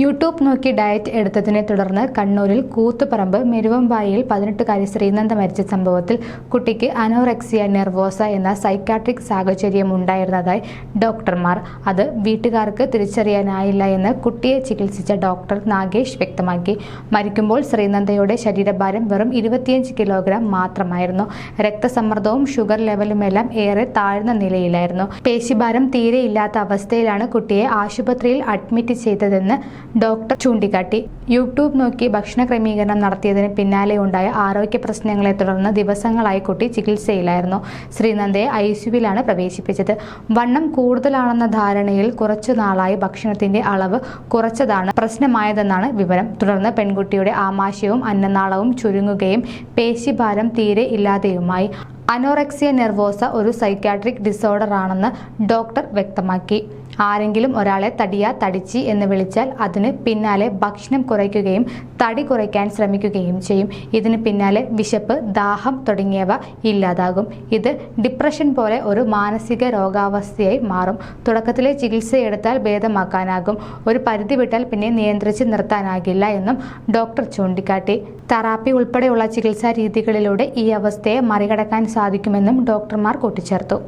YouTube നോക്കി diet എടുത്തതിനെ തുടർന്ന് കണ്ണൂരിൽ കൂത്തുപറമ്പ് മെരുവമ്പായിൽ പതിനെട്ടുകാരി ശ്രീനന്ദ മരിച്ച സംഭവത്തിൽ കുട്ടിക്ക് അനോറെക്സിയ നെർവോസ എന്ന സൈക്കാട്രിക് സാഹചര്യം ഉണ്ടായിരുന്നതായി ഡോക്ടർമാർ. അത് വീട്ടുകാർക്ക് തിരിച്ചറിയാനായില്ല എന്ന് കുട്ടിയെ ചികിത്സിച്ച ഡോക്ടർ നാഗേഷ് വ്യക്തമാക്കി. മരിക്കുമ്പോൾ ശ്രീനന്ദയുടെ ശരീരഭാരം വെറും ഇരുപത്തിയഞ്ച് കിലോഗ്രാം മാത്രമായിരുന്നു. രക്തസമ്മർദ്ദവും ഷുഗർ ലെവലുമെല്ലാം ഏറെ താഴ്ന്ന നിലയിലായിരുന്നു. പേശിഭാരം തീരെ ഇല്ലാത്ത അവസ്ഥയിലാണ് കുട്ടിയെ ആശുപത്രിയിൽ അഡ്മിറ്റ് ചെയ്തതെന്ന് ഡോക്ടർ ചൂണ്ടിക്കാട്ടി. യൂട്യൂബ് നോക്കി ഭക്ഷണ ക്രമീകരണം നടത്തിയതിന് പിന്നാലെ ഉണ്ടായ ആരോഗ്യ പ്രശ്നങ്ങളെ തുടർന്ന് ദിവസങ്ങളായി കുട്ടി ചികിത്സയിലായിരുന്നു. ശ്രീനന്ദയെ ഐ സിയുവിലാണ് പ്രവേശിപ്പിച്ചത്. വണ്ണം കൂടുതലാണെന്ന ധാരണയിൽ കുറച്ചു നാളായി ഭക്ഷണത്തിന്റെ അളവ് കുറച്ചതാണ് പ്രശ്നമായതെന്നാണ് വിവരം. തുടർന്ന് പെൺകുട്ടിയുടെ ആമാശയവും അന്നനാളവും ചുരുങ്ങുകയും പേശിഭാരം തീരെ ഇല്ലാതെയുമായി. അനോറെക്സിയ നെർവോസ ഒരു സൈക്യാട്രിക് ഡിസോർഡർ ആണെന്ന് ഡോക്ടർ വ്യക്തമാക്കി. ആരെങ്കിലും ഒരാളെ തടിയ തടിച്ചി എന്ന് വിളിച്ചാൽ അതിന് പിന്നാലെ ഭക്ഷണം കുറയ്ക്കുകയും തടി കുറയ്ക്കാൻ ശ്രമിക്കുകയും ചെയ്യും. ഇതിന് പിന്നാലെ വിശപ്പ് ദാഹം തുടങ്ങിയവ ഇല്ലാതാകും. ഇത് ഡിപ്രഷൻ പോലെ ഒരു മാനസിക രോഗാവസ്ഥയായി മാറും. തുടക്കത്തിലെ ചികിത്സയെടുത്താൽ ഭേദമാക്കാനാകും. ഒരു പരിധി വിട്ടാൽ പിന്നെ നിയന്ത്രിച്ച് നിർത്താനാകില്ല എന്നും ഡോക്ടർ ചൂണ്ടിക്കാട്ടി. തെറാപ്പി ഉൾപ്പെടെയുള്ള ചികിത്സാ രീതികളിലൂടെ ഈ അവസ്ഥയെ മറികടക്കാൻ സാധിക്കുമെന്നും ഡോക്ടർമാർ കൂട്ടിച്ചേർത്തു